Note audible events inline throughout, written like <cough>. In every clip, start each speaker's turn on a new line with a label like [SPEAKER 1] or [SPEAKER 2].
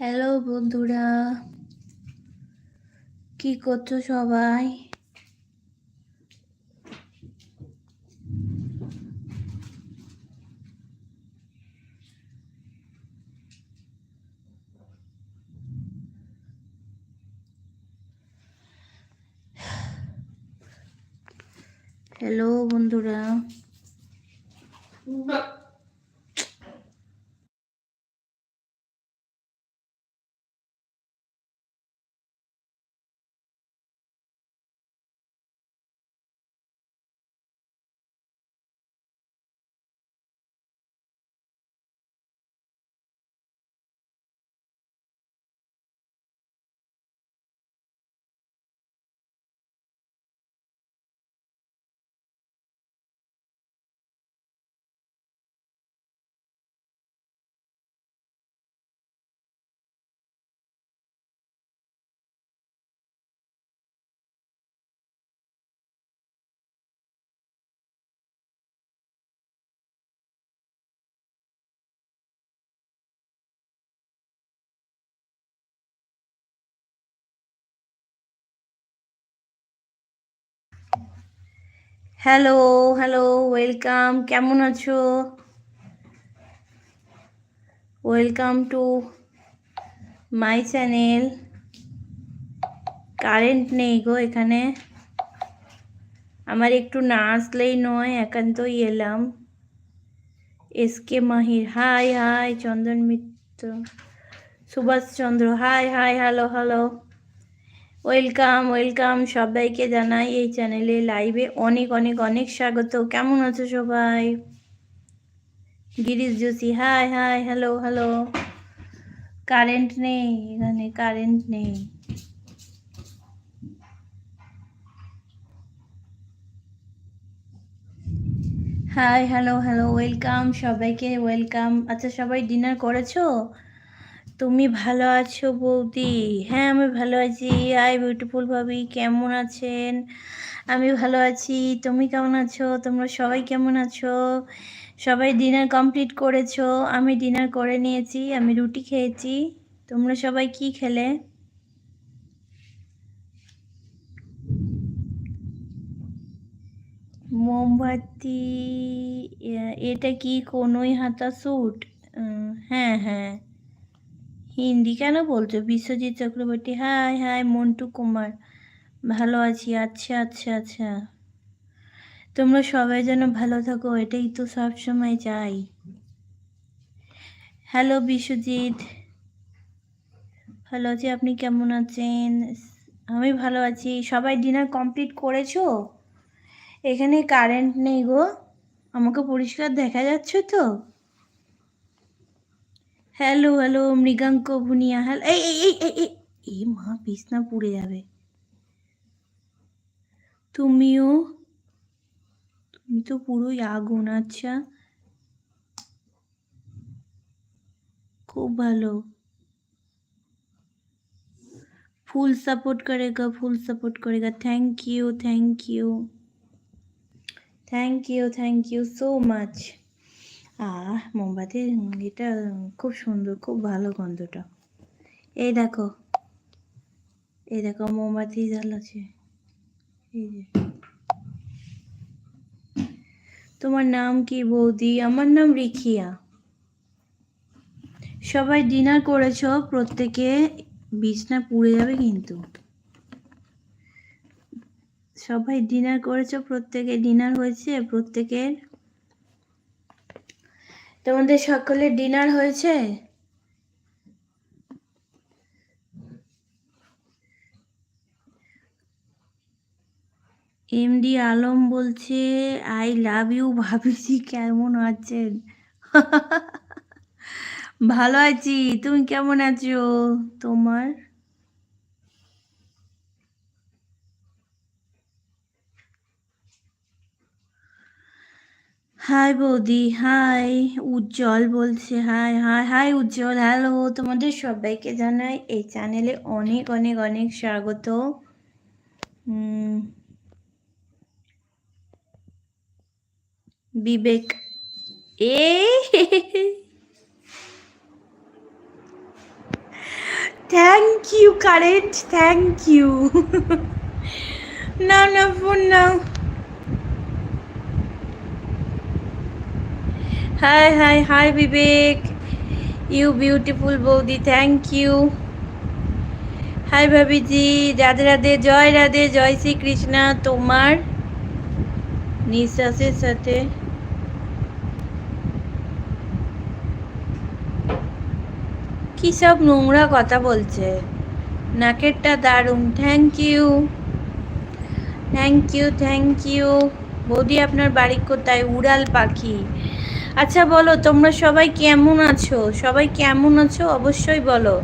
[SPEAKER 1] Hello বন্ধুরা। কি করছ সবাই হ্যালো বন্ধুরা হ্যালো হ্যালো ওয়েলকাম কেমন আছো? Welcome to my channel current নেই গো এখানে। আমার একটু না আসলেই নয়, একান্তই এলাম। S K Mahir hi hi Chandan Mitra Subhashchandra hi hi hello hello welcome welcome সবাইকে জানাই এই চ্যানেলে লাইভে অনেক অনেক অনেক স্বাগত। কেমন আছো সবাই? Girish Joshi hi hi, hello hello. Current নেই, এখানে কারেন্ট নেই। হাই, হ্যালো হ্যালো, ওয়েলকাম সবাইকে, ওয়েলকাম। আচ্ছা সবাই ডিনার করেছ? তুমি ভালো আছো বৌদি? হ্যাঁ আমি ভালো আছি। আই বিউটিফুল ভাবি, কেমন আছেন? আমি ভালো আছি। তুমি কেমন আছো? তোমরা সবাই কেমন আছো? সবাই ডিনার কমপ্লিট করেছ? আমি ডিনার করে নিয়েছি, আমি রুটি খেয়েছি। তোমরা সবাই কি খেলে? মোমবাতি এটা কি কোনোই হাতা স্যুট? হ্যাঁ হ্যাঁ। হিন্দি কেন বলছো? Biswajit Chakraborty, hi hi, Montu Kumar. ভালো আছি আচ্ছা আচ্ছা আচ্ছা। তোমরা সবাই যেন ভালো থাকো, এটাই তো সব সময় চাই। হ্যালো, বিশ্বজিৎ। ভালো আছি, আপনি কেমন আছেন? আমি ভালো আছি। সবাই ডিনার কমপ্লিট করেছ? এখানে কারেন্ট নেই গো। আমাকে পরিষ্কার দেখা যাচ্ছে তো? Hello hello Mriganka, Bhunia hello এই এই এই এই মা বিছনা পুড়ে যাবে। তুমিও তুমি তো পুরোই আগুন আচ্ছা। খুব ভালো। ফুল সাপোর্ট করেগা, full support করেগা। Thank you thank you thank you thank you so much মোমবাতির এটা খুব সুন্দর, খুব ভালো গন্ধটা। এই দেখো এই দেখো মোমবাতি জ্বালাচ্ছে। এই যে। তোমার নাম কি বৌদি? আমার নাম রিখিয়া। সবাই ডিনার করেছ, প্রত্যেকে বিছনা পুড়ে যাবে কিন্তু। সবাই ডিনার করেছ, প্রত্যেকে ডিনার হয়েছে, প্রত্যেকের তোমাদের সকলের ডিনার হয়েছে? এমডি আলম বলছে আই লাভ ইউ ভাবিছি, কেমন আছেন? <laughs> ভালো আছি, তুমি কেমন আছো? তোমার? হাই বৌদি হাই উজ্জ্বল বলছে hi hi hi Ujjwal hello তোমাদের সবাইকে জানাই এই চ্যানেলে অনেক অনেক অনেক স্বাগত। বিবেক, এ thank you current thank you না না phone now. Hi hi hi Bibek you beautiful বৌদি থ্যাংক ইউ হাই ভাবিজি রাধে রাধে জয় রাধে জয় শ্রী কৃষ্ণা তোমার নিঃশ্বাসের সাথে কি সব নোংরা কথা বলছে? নাকেরটা দারুণ thank you thank you thank you বৌদি আপনার বাড়ি কোথায়? উড়াল পাখি। আচ্ছা বলো তোমরা সবাই কেমন আছো? সবাই কেমন আছো? অবশ্যই বলো।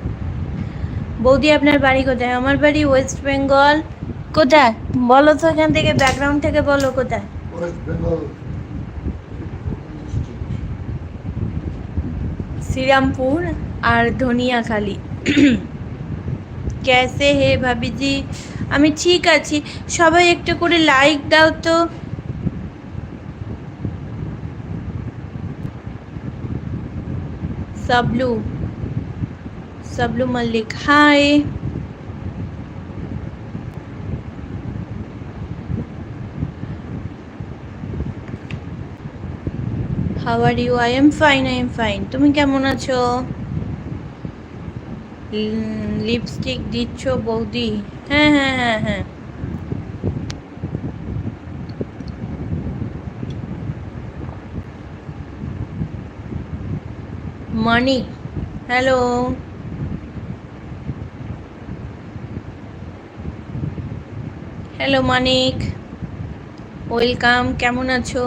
[SPEAKER 1] বৌদি আপনার বাড়ি কোথায়? আমার বাড়ি ওয়েস্ট বেঙ্গল কোথায়? বলো তো এখান থেকে ব্যাকগ্রাউন্ড থেকে বলো কোথায়? শ্রীরামপুর আর ধনিয়াখালি। ক্যাসে হে ভাবিজি? আমি ঠিক আছি। সবাই একটা করে লাইক দাও তো। Sablu Sablu Mallick hi how are you I am fine I am fine তুমি কেমন আছো? লিপস্টিক দিচ্ছ বৌদি। হ্যাঁ হ্যাঁ হ্যাঁ হ্যাঁ। Manik hello. Hello Manik. Welcome কেমন আছো?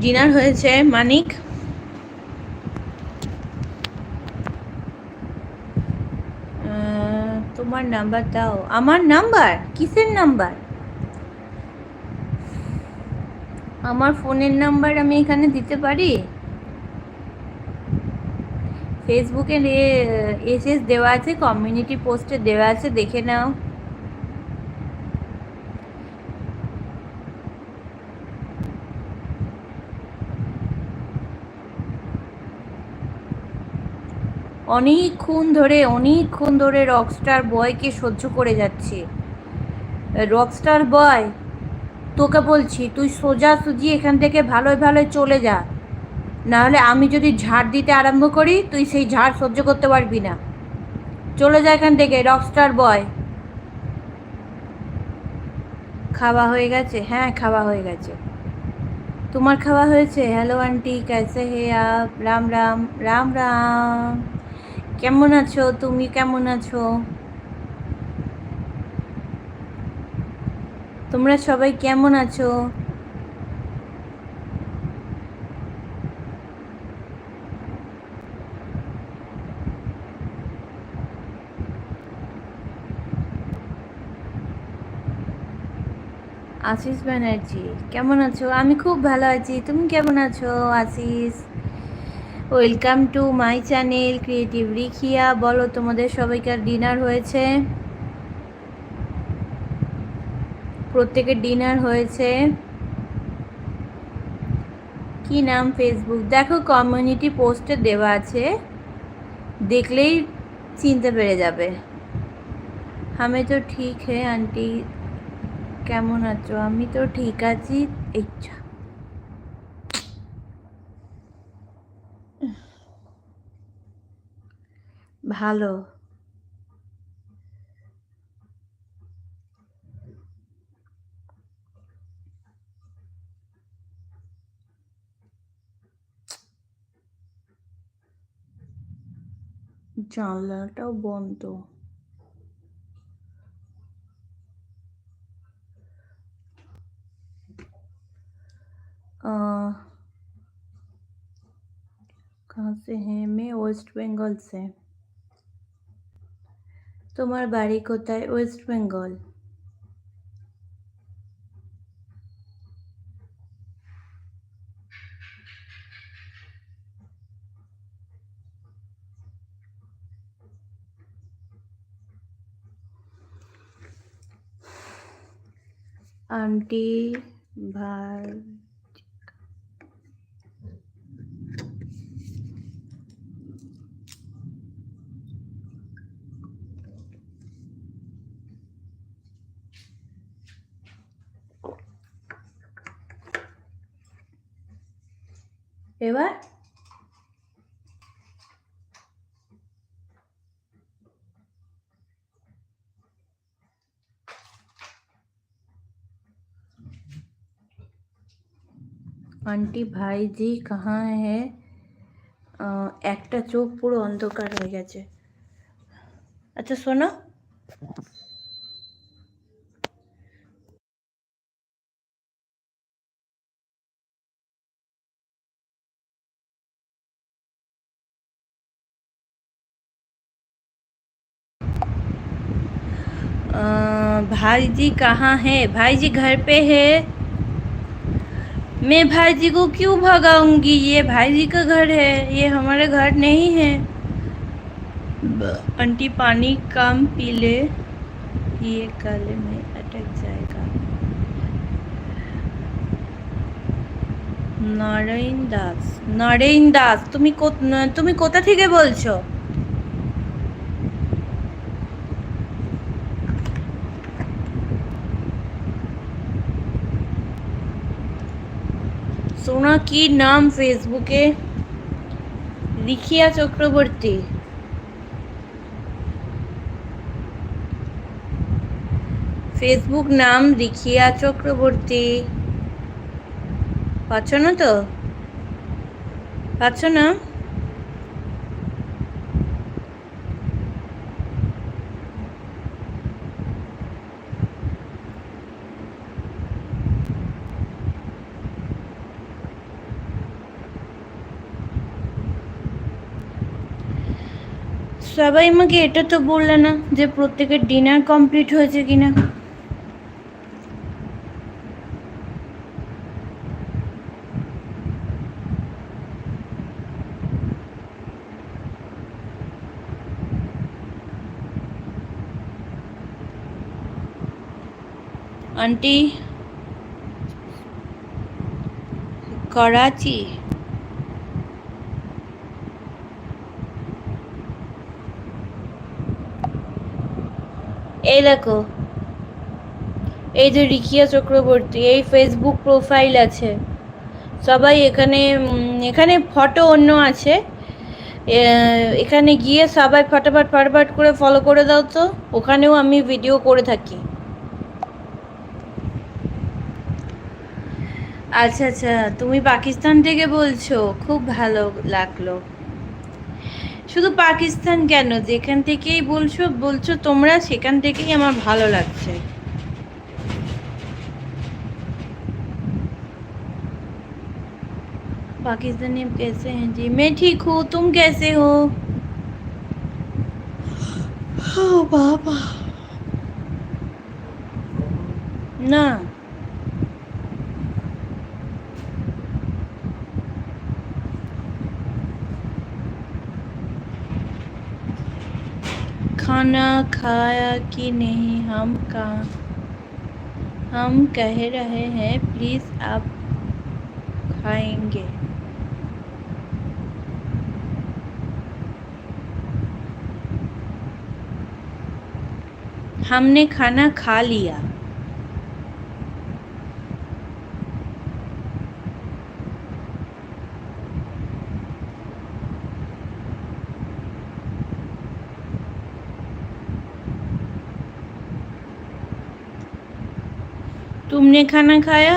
[SPEAKER 1] ডিনার হয়েছে মানিক আহ, তোমার নাম্বার দাও। আমার নাম্বার? কিসের নাম্বার? আমার ফোনের নাম্বার আমি এখানে দিতে পারি? ফেসবুকে এসএস দেওয়া আছে কমিউনিটি পোস্টে দেওয়া আছে, দেখে নাও। অনেকক্ষণ ধরে অনেকক্ষণ ধরে রকস্টার বয়কে সহ্য করে যাচ্ছি। রকস্টার বয় তোকে বলছি, তুই সোজা সুজি এখান থেকে ভালোই ভালোই চলে যা। নাহলে আমি যদি ঝাড় দিতে আরম্ভ করি, তুই সেই ঝাড় সহ্য করতে পারবি না। চলে যা এখান থেকে রকস্টার বয় খাওয়া হয়ে গেছে? হ্যাঁ খাওয়া হয়ে গেছে। তোমার খাওয়া হয়েছে? হ্যালো আন্টি ক্যাসে হে আপ? রাম রাম রাম রাম। কেমন আছো? তুমি কেমন আছো? তোমরা সবাই কেমন আছো? আশিস ব্যানার্জি, কেমন আছো? আমি খুব ভালো আছি। তুমি কেমন আছো, Ashis? Welcome to my channel creative Rikhia. বলো, তোমাদের সবাইকার ডিনার হয়েছে? প্রত্যেকের ডিনার হয়েছে। কি নাম ফেসবুক দেখো কমিউনিটি পোস্টে দেওয়া আছে। দেখলেই চিনতে পেরে যাবে। আমি তো ঠিক হে আন্টি? কেমন আছো? আমি তো ঠিক আছি। ইচ্ছা ভালো জানলাটাও বন্ধ अह, कहाँ से हैं मैं ওয়েস্ট বেঙ্গল से তোমার বাড়ি কোথায়? ওয়েস্ট বেঙ্গল আন্টি ভাই। এবার আন্টি ভাইজি কাহা হে আহ, একটা চোখ পুরো অন্ধকার হয়ে গেছে। আচ্ছা শোনো। भाई जी कहाँ है भाई जी घर पे है मैं भाई जी को क्यों भगाऊंगी ये भाई जी का घर है ये हमारे घर नहीं है आंटी पानी कम पी ले ये गले में अटक जाएगा নারায়ণ দাস নারায়ণ দাস তুমি কো- তুমি কোথা থেকে বলছো সোনা কি নাম ফেসবুকে লিখিয়া চক্রবর্তী। ফেসবুক নাম লিখিয়া চক্রবর্তী। পাচ্ছ না তো? পাচ্ছ না? সবাই আমাকে এটা তো বললে না যে প্রত্যেকের ডিনার কমপ্লিট হয়েছে কিনা। আন্টি করাচি এই দেখো। এই যে রিকিয়া চক্রবর্তী, এই ফেসবুক প্রোফাইল আছে। সবাই এখানে এখানে ফটো অন্য আছে। এখানে গিয়ে সবাই ফটাফট ফটাফট করে ফলো করে দাও তো। ওখানেও আমি ভিডিও করে থাকি। আচ্ছা আচ্ছা তুমি পাকিস্তান থেকে বলছো। খুব ভালো লাগল। শুধু পাকিস্তান কেন যেখান থেকেই বলছো বলছো তোমরা সেখান থেকেই আমার ভালো লাগছে पाकिस्तानी आप कैसे हैं जी मैं ठीक हूँ तुम कैसे हो हाँ बाबा ना खाना खाया कि नहीं, हम का हम कह रहे हैं, प्लीज़ आप खाएँगे। हमने खाना खा लिया। तुमने खाना खाया?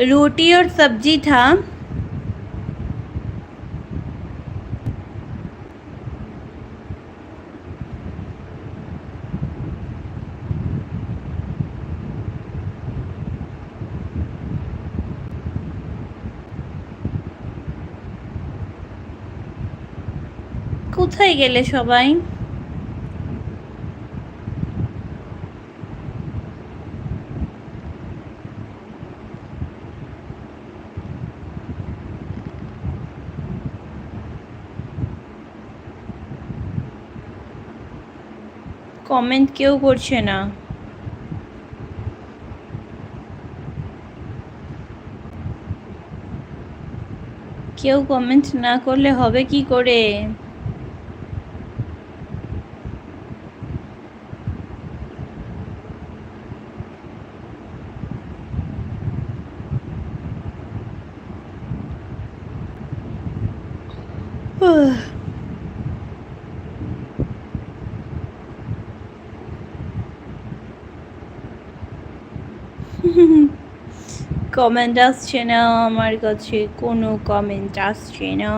[SPEAKER 1] रोटी और सब्जी था কোথায় গেলে সবাই কমেন্ট কেউ করছে না কেউ কমেন্ট না করলে হবে কি করে উহ। কমেন্ট আসছে না আমার কাছে কোনো কমেন্ট আসছে না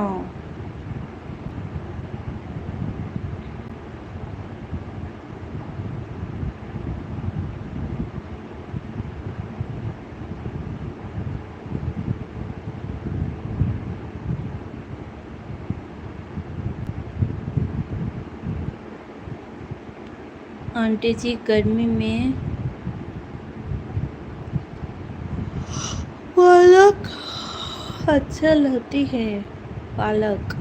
[SPEAKER 1] आंटी जी गर्मी में पालक। अच्छा लगती है पालक।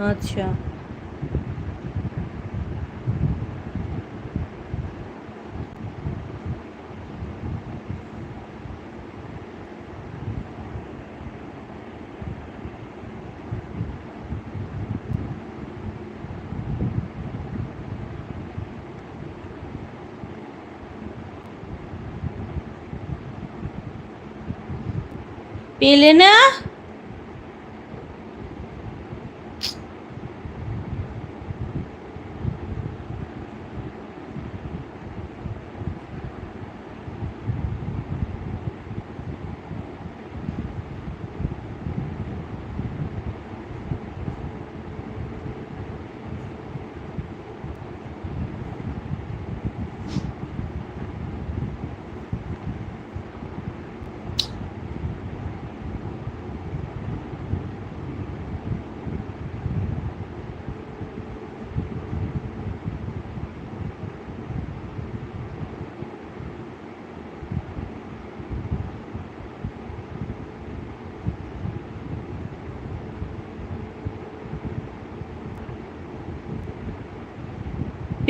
[SPEAKER 1] अच्छा। পেলে না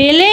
[SPEAKER 1] পেলে